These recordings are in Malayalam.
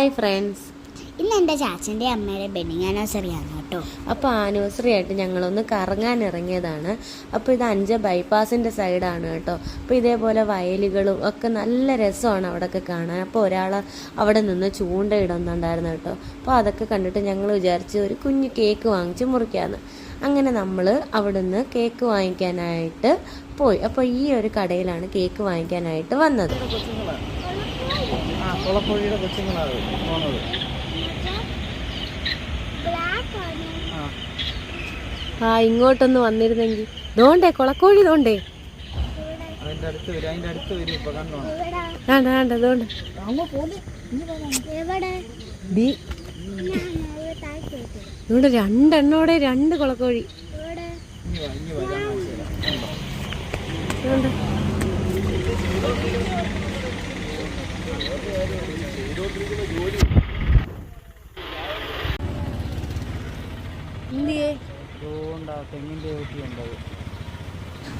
ഹായ് ഫ്രണ്ട്സ് ഇന്ന് എന്റെ ചാച്ചന്റെ അമ്മയുടെ വെഡിങ് ആനിവേഴ്സറി ആണ് കേട്ടോ. അപ്പോൾ ആനിവേഴ്സറി ആയിട്ട് ഞങ്ങളൊന്ന് കറങ്ങാൻ ഇറങ്ങിയതാണ്. അപ്പോൾ ഇത് അഞ്ച് ബൈപ്പാസിന്റെ സൈഡാണ് കേട്ടോ. അപ്പോൾ ഇതേപോലെ വയലുകളും ഒക്കെ നല്ല രസമാണ് അവിടെയൊക്കെ കാണാൻ. അപ്പോൾ ഒരാൾ അവിടെ നിന്ന് ചൂണ്ട ഇടുന്നുണ്ടായിരുന്നു കേട്ടോ. അപ്പോൾ അതൊക്കെ കണ്ടിട്ട് ഞങ്ങൾ വിചാരിച്ച് ഒരു കുഞ്ഞു കേക്ക് വാങ്ങിച്ച് മുറിക്കാമെന്ന് അങ്ങനെ നമ്മൾ അവിടുന്ന് കേക്ക് വാങ്ങിക്കാനായിട്ട് പോയി. അപ്പോൾ ഈ ഒരു കടയിലാണ് കേക്ക് വാങ്ങിക്കാനായിട്ട് വന്നത്. ആ കുളക്കോഴിയുടെ കൊച്ചുങ്ങളാണ് പോണത്. ആ. ആ ഇങ്ങോട്ടൊന്ന് വന്നിരുന്നെങ്കിൽ ദോണ്ടേ കൊളക്കോഴി ദോണ്ടേ. അതിന്റെ അടുത്ത് വരും അതിന്റെ അടുത്ത് വരും ഇപ്പൊ കണ്ടോ? വേണ്ട ഇവിടെ രണ്ടെണ്ണോടെ രണ്ട് കൊളക്കോഴി. എവിടെ?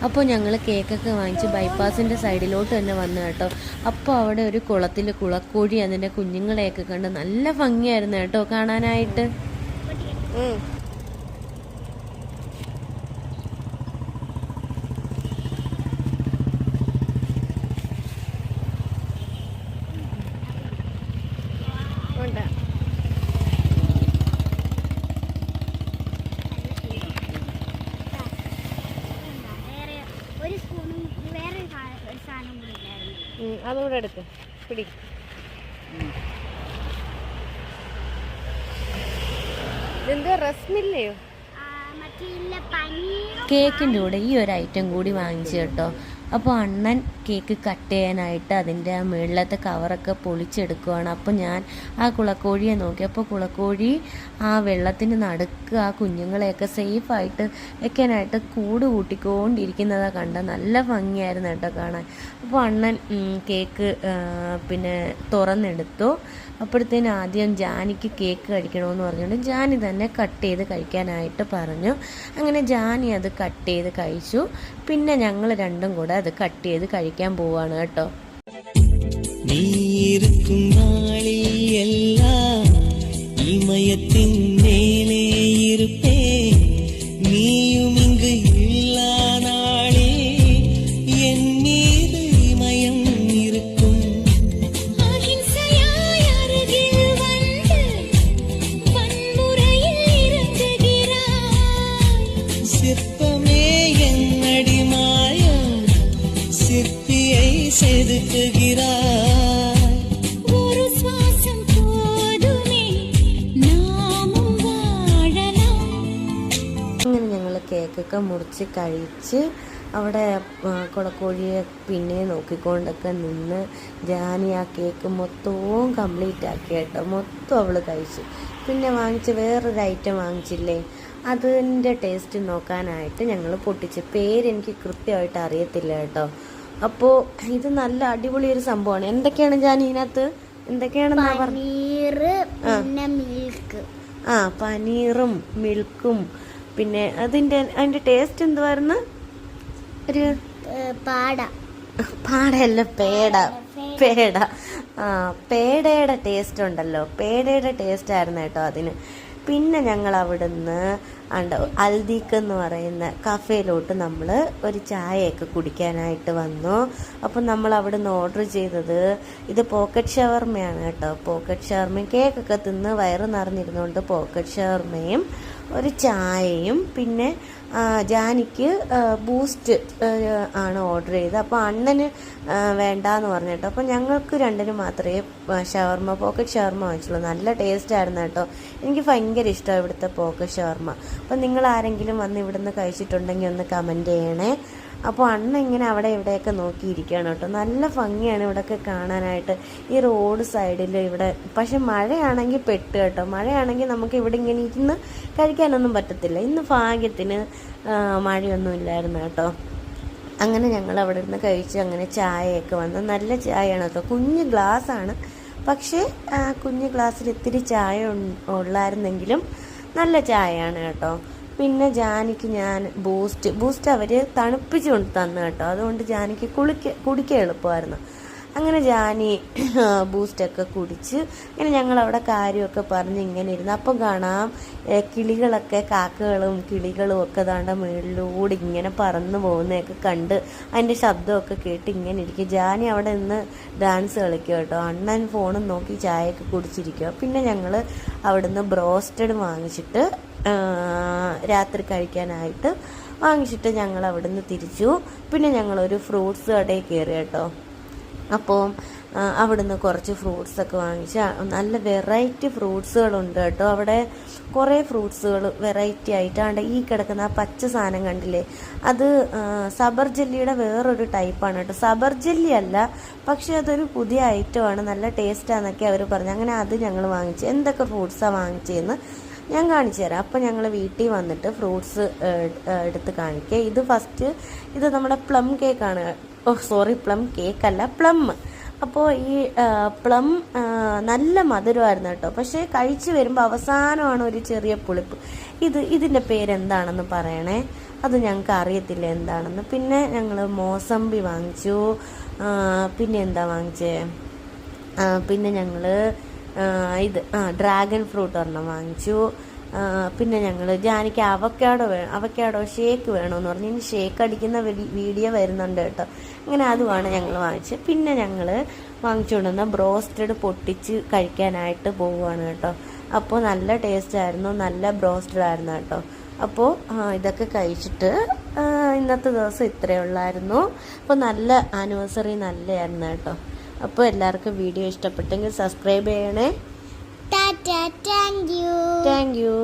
അപ്പോൾ ഞങ്ങൾ കേക്കൊക്കെ വാങ്ങിച്ച് ബൈപ്പാസിന്റെ സൈഡിലോട്ട് തന്നെ വന്നു കേട്ടോ. അപ്പോൾ അവിടെ ഒരു കുളത്തിൽ കുളക്കോഴി അതിന്റെ കുഞ്ഞുങ്ങളെയൊക്കെ കണ്ട് നല്ല ഭംഗിയായിരുന്നു കേട്ടോ കാണാനായിട്ട്. ഉണ്ട്. ഒരു സ്പൂണും വേറെ ഒരു സാധനം കൂടി ഉണ്ടായിരുന്നു അതുകൂടെ എടുത്ത് പിടി. എന്തോ റസ്മില്ലയോ കേക്കിന്റെ കൂടെ ഈ ഒരു ഐറ്റം കൂടി വാങ്ങിച്ചു കേട്ടോ. അപ്പോൾ അണ്ണൻ കേക്ക് കട്ട് ചെയ്യാനായിട്ട് അതിന്റെ ആ മുകളിലത്തെ കവറൊക്കെ പൊളിച്ചെടുക്കുവാണ്. അപ്പോൾ ഞാൻ ആ കുളക്കോഴിയെ നോക്കി. അപ്പോൾ കുളക്കോഴി ആ വെള്ളത്തിന് നടുക്ക് ആ കുഞ്ഞുങ്ങളെയൊക്കെ സേഫായിട്ട് വെക്കാനായിട്ട് കൂട് കൂട്ടിക്കൊണ്ടിരിക്കുന്നതാണ് കണ്ട നല്ല ഭംഗിയായിരുന്നു കേട്ടോ കാണാൻ. അപ്പോൾ അണ്ണൻ കേക്ക് പിന്നെ തുറന്നെടുത്തു. അപ്പോഴത്തേന് ആദ്യം ജാനിക്ക് കേക്ക് കഴിക്കണമെന്ന് പറഞ്ഞുകൊണ്ട് ജാനി തന്നെ കട്ട് ചെയ്ത് കഴിക്കാനായിട്ട് പറഞ്ഞു. അങ്ങനെ ജാനി അത് കട്ട് ചെയ്ത് കഴിച്ചു. പിന്നെ ഞങ്ങൾ രണ്ടും കൂടെ അത് കട്ട് ചെയ്ത് കഴിക്കാൻ പോവാണ് കേട്ടോ. നീ ഇരിക്കും നാളിൽ എല്ലാ ഇമയത്തിൻ മുറിച്ച് കഴിച്ച് അവിടെ കുളക്കോഴിയെ പിന്നെ നോക്കിക്കൊണ്ടൊക്കെ നിന്ന് ജാനി ആ കേക്ക് മൊത്തവും കംപ്ലീറ്റ് ആക്കി കേട്ടോ. മൊത്തം അവൾ കഴിച്ചു. പിന്നെ വാങ്ങിച്ച് വേറൊരു ഐറ്റം വാങ്ങിച്ചില്ലേ? അതിന്റെ ടേസ്റ്റ് നോക്കാനായിട്ട് ഞങ്ങൾ പൊട്ടിച്ച്. പേരെനിക്ക് കൃത്യമായിട്ട് അറിയത്തില്ല കേട്ടോ. അപ്പോൾ ഇത് നല്ല അടിപൊളി ഒരു സംഭവമാണ്. എന്തൊക്കെയാണ് ജാനി ഇതിനകത്ത്? എന്തൊക്കെയാണെന്നാ പറഞ്ഞു? പനീർ പിന്നെ മിൽക്ക്. ആ പനീറും മിൽക്കും പിന്നെ അതിന്റെ അതിന്റെ ടേസ്റ്റ് എന്തുവായിരുന്നു? ഒരു പാട. പാടയല്ല പേട. പേട. ആ പേടയുടെ ടേസ്റ്റ് ഉണ്ടല്ലോ. പേടയുടെ ടേസ്റ്റ് ആയിരുന്നു കേട്ടോ അതിന്. പിന്നെ ഞങ്ങൾ അവിടുന്ന് അണ്ട് അൽദീക്ക് എന്ന് പറയുന്ന കഫേയിലോട്ട് നമ്മൾ ഒരു ചായയൊക്കെ കുടിക്കാനായിട്ട് വന്നു. അപ്പം നമ്മൾ അവിടുന്ന് ഓർഡർ ചെയ്തത് ഇത് പോക്കറ്റ് ഷവർമയാണ് കേട്ടോ. പോക്കറ്റ് ഷവർമയും കേക്കൊക്കെ തിന്ന് വയറ് നിറഞ്ഞിരുന്നുകൊണ്ട് പോക്കറ്റ് ഷവർമയും ഒരു ചായയും പിന്നെ ജാനിക്ക് ബൂസ്റ്റ് ആണ് ഓർഡർ ചെയ്തത്. അപ്പോൾ അണ്ണന് വേണ്ടാന്ന് പറഞ്ഞു പറഞ്ഞിട്ടോ. അപ്പോൾ ഞങ്ങൾക്ക് രണ്ടിനും മാത്രമേ ഷവർമ പോക്കറ്റ് ഷവർമ വാങ്ങിച്ചുള്ളൂ. നല്ല ടേസ്റ്റ് ആയിരുന്നു കേട്ടോ. എനിക്ക് ഭയങ്കര ഇഷ്ടമാണ് ഇവിടുത്തെ പോക്കറ്റ് ഷവർമ. അപ്പോൾ നിങ്ങൾ ആരെങ്കിലും വന്ന് ഇവിടുന്ന് കഴിച്ചിട്ടുണ്ടെങ്കിൽ ഒന്ന് കമന്റ് ചെയ്യണേ. അപ്പോൾ അണ്ണ ഇങ്ങനെ അവിടെ ഇവിടെയൊക്കെ നോക്കിയിരിക്കുകയാണ് കേട്ടോ. നല്ല ഭംഗിയാണ് ഇവിടെയൊക്കെ കാണാനായിട്ട്. ഈ റോഡ് സൈഡിൽ ഇവിടെ പക്ഷെ മഴയാണെങ്കിൽ പെട്ട് കേട്ടോ. മഴയാണെങ്കിൽ നമുക്ക് ഇവിടെ ഇങ്ങനെ ഇരുന്ന് കഴിക്കാനൊന്നും പറ്റത്തില്ല. ഇന്ന് ഭാഗ്യത്തിന് മഴയൊന്നും ഇല്ലായിരുന്നു കേട്ടോ. അങ്ങനെ ഞങ്ങൾ അവിടെ ഇരുന്ന് കഴിച്ച് അങ്ങനെ ചായയൊക്കെ വന്ന്. നല്ല ചായയാണ് കേട്ടോ. കുഞ്ഞ് ഗ്ലാസ്സാണ്. പക്ഷേ കുഞ്ഞ് ഗ്ലാസ്സിൽ ഇത്തിരി ചായ ഉള്ളായിരുന്നെങ്കിലും നല്ല ചായയാണ് കേട്ടോ. പിന്നെ ജാനിക്ക് ഞാൻ ബൂസ്റ്റ് ബൂസ്റ്റ് അവർ തണുപ്പിച്ച് കൊണ്ട് തന്നു കേട്ടോ. അതുകൊണ്ട് ജാനിക്ക് കുളിക്ക കുടിക്കാൻ എളുപ്പമായിരുന്നു. അങ്ങനെ ജാനി ബൂസ്റ്റൊക്കെ കുടിച്ച് ഇങ്ങനെ ഞങ്ങൾ അവിടെ കാര്യമൊക്കെ പറഞ്ഞ് ഇങ്ങനെ ഇരുന്നു അപ്പം കാണാം കിളികളൊക്കെ കാക്കകളും കിളികളും ഒക്കെ താണ്ട മുകളിലൂടെ ഇങ്ങനെ പറന്നു പോകുന്നതൊക്കെ കണ്ട് അതിന്റെ ശബ്ദമൊക്കെ കേട്ട് ഇങ്ങനെ ഇരിക്കും. ജാനി അവിടെ നിന്ന് ഡാൻസ് കളിക്കുക കേട്ടോ. അണ്ണൻ ഫോണും നോക്കി ചായയൊക്കെ കുടിച്ചിരിക്കുക പിന്നെ ഞങ്ങൾ അവിടുന്ന് ബ്രോസ്റ്റഡ് വാങ്ങിച്ചിട്ട് രാത്രി കഴിക്കാനായിട്ട് വാങ്ങിച്ചിട്ട് ഞങ്ങൾ അവിടുന്ന് തിരിച്ചു. പിന്നെ ഞങ്ങളൊരു ഫ്രൂട്ട്സ് കടയിൽ കയറി കേട്ടോ. അപ്പോൾ അവിടുന്ന് കുറച്ച് ഫ്രൂട്ട്സൊക്കെ വാങ്ങിച്ച് നല്ല വെറൈറ്റി ഫ്രൂട്ട്സുകളുണ്ട് കേട്ടോ. അവിടെ കുറേ ഫ്രൂട്ട്സുകൾ വെറൈറ്റി ആയിട്ടാണ്ട് ഈ കിടക്കുന്ന ആ പച്ച സാധനം കണ്ടില്ലേ? അത് സബർ ജെല്ലിയുടെ വേറൊരു ടൈപ്പാണ് കേട്ടോ. സബർ ജെല്ലി അല്ല പക്ഷേ അതൊരു പുതിയ ഐറ്റമാണ് നല്ല ടേസ്റ്റാന്നൊക്കെ അവർ പറഞ്ഞു. അങ്ങനെ അത് ഞങ്ങൾ വാങ്ങിച്ചു. എന്തൊക്കെ ഫ്രൂട്ട്സാണ് വാങ്ങിച്ചതെന്ന് ഞാൻ കാണിച്ചു തരാം. അപ്പം ഞങ്ങൾ വീട്ടിൽ വന്നിട്ട് ഫ്രൂട്ട്സ് എടുത്ത് കാണിക്കുക ഇത് ഫസ്റ്റ് ഇത് നമ്മുടെ പ്ലം കേക്കാണ് ഓ സോറി പ്ലം കേക്കല്ല പ്ലം അപ്പോൾ ഈ പ്ലം നല്ല മധുരമായിരുന്നു കേട്ടോ. പക്ഷേ കഴിച്ച് വരുമ്പോൾ അവസാനമാണ് ഒരു ചെറിയ പുളിപ്പ്. ഇത് ഇതിന്റെ പേരെന്താണെന്ന് പറയണേ? അത് ഞങ്ങൾക്ക് അറിയത്തില്ല എന്താണെന്ന്. പിന്നെ ഞങ്ങൾ മോസമ്പി വാങ്ങിച്ചു. പിന്നെ എന്താ വാങ്ങിച്ചേ? പിന്നെ ഞങ്ങൾ ഇത് ആ ഡ്രാഗൺ ഫ്രൂട്ട് ഒരെണ്ണം വാങ്ങിച്ചു. പിന്നെ ഞങ്ങൾ ജാനിക്ക് അവക്കാടോ വേണം അവക്കാടോ ഷേക്ക് വേണമെന്ന് പറഞ്ഞ്. ഇനി ഷേക്ക് അടിക്കുന്ന വീഡിയോ വരുന്നുണ്ട് കേട്ടോ. അങ്ങനെ അതുമാണ് ഞങ്ങൾ വാങ്ങിച്ചത്. പിന്നെ ഞങ്ങൾ വാങ്ങിച്ചുകൊണ്ടുവന്ന ബ്രോസ്റ്റഡ് പൊട്ടിച്ച് കഴിക്കാനായിട്ട് പോവുകയാണ് കേട്ടോ. അപ്പോൾ നല്ല ടേസ്റ്റ് ആയിരുന്നു. നല്ല ബ്രോസ്റ്റഡ് ആയിരുന്നു കേട്ടോ. അപ്പോൾ ഇതൊക്കെ കഴിച്ചിട്ട് ഇന്നത്തെ ദിവസം ഇത്രയേ ഉള്ളായിരുന്നു. അപ്പോൾ നല്ല ആനിവേഴ്സറി നല്ലതായിരുന്നു കേട്ടോ. അപ്പോൾ എല്ലാവർക്കും വീഡിയോ ഇഷ്ടപ്പെട്ടെങ്കിൽ സബ്സ്ക്രൈബ് ചെയ്യണേ. Thank you thank you